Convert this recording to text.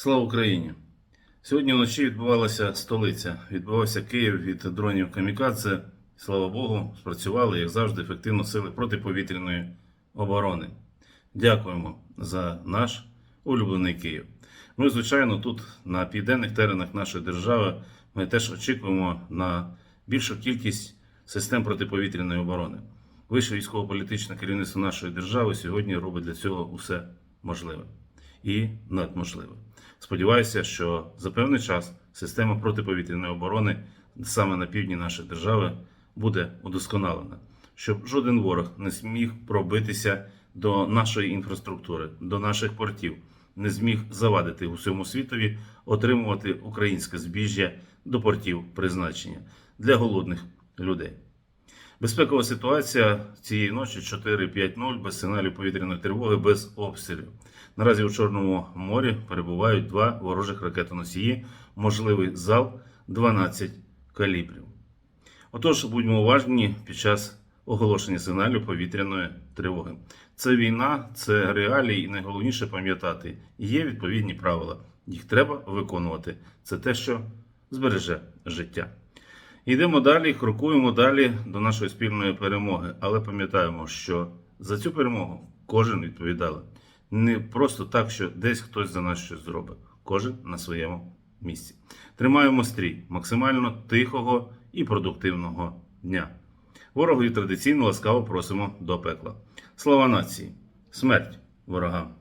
Слава Україні! Сьогодні вночі відбувалася столиця. Відбувався Київ від дронів Камікадзе. Слава Богу, спрацювали, як завжди, ефективно сили протиповітряної оборони. Дякуємо за наш улюблений Київ. І звичайно, тут на південних теренах нашої держави ми теж очікуємо на більшу кількість систем протиповітряної оборони. Вище військово-політичне керівництво нашої держави сьогодні робить для цього усе можливе і надможливе. Сподіваюся, що за певний час система протиповітряної оборони саме на півдні нашої держави буде удосконалена, щоб жоден ворог не зміг пробитися до нашої інфраструктури, до наших портів, не зміг завадити усьому світові отримувати українське збіжжя до портів призначення для голодних людей. Безпекова ситуація цієї ночі 4-5-0 без сигналів повітряної тривоги, без обстрілів. Наразі у Чорному морі перебувають два ворожих ракетоносії, можливий зал 12 калібрів. Отож, будьмо уважні під час оголошення сигналів повітряної тривоги. Це війна, це реалії, і найголовніше пам'ятати, є відповідні правила. Їх треба виконувати. Це те, що збереже життя. Йдемо далі, крокуємо далі до нашої спільної перемоги. Але пам'ятаємо, що за цю перемогу кожен відповідає. Не просто так, що десь хтось за нас щось зробить. Кожен на своєму місці. Тримаємо стрій максимально тихого і продуктивного дня. Ворогові традиційно ласкаво просимо до пекла. Слава нації! Смерть ворогам!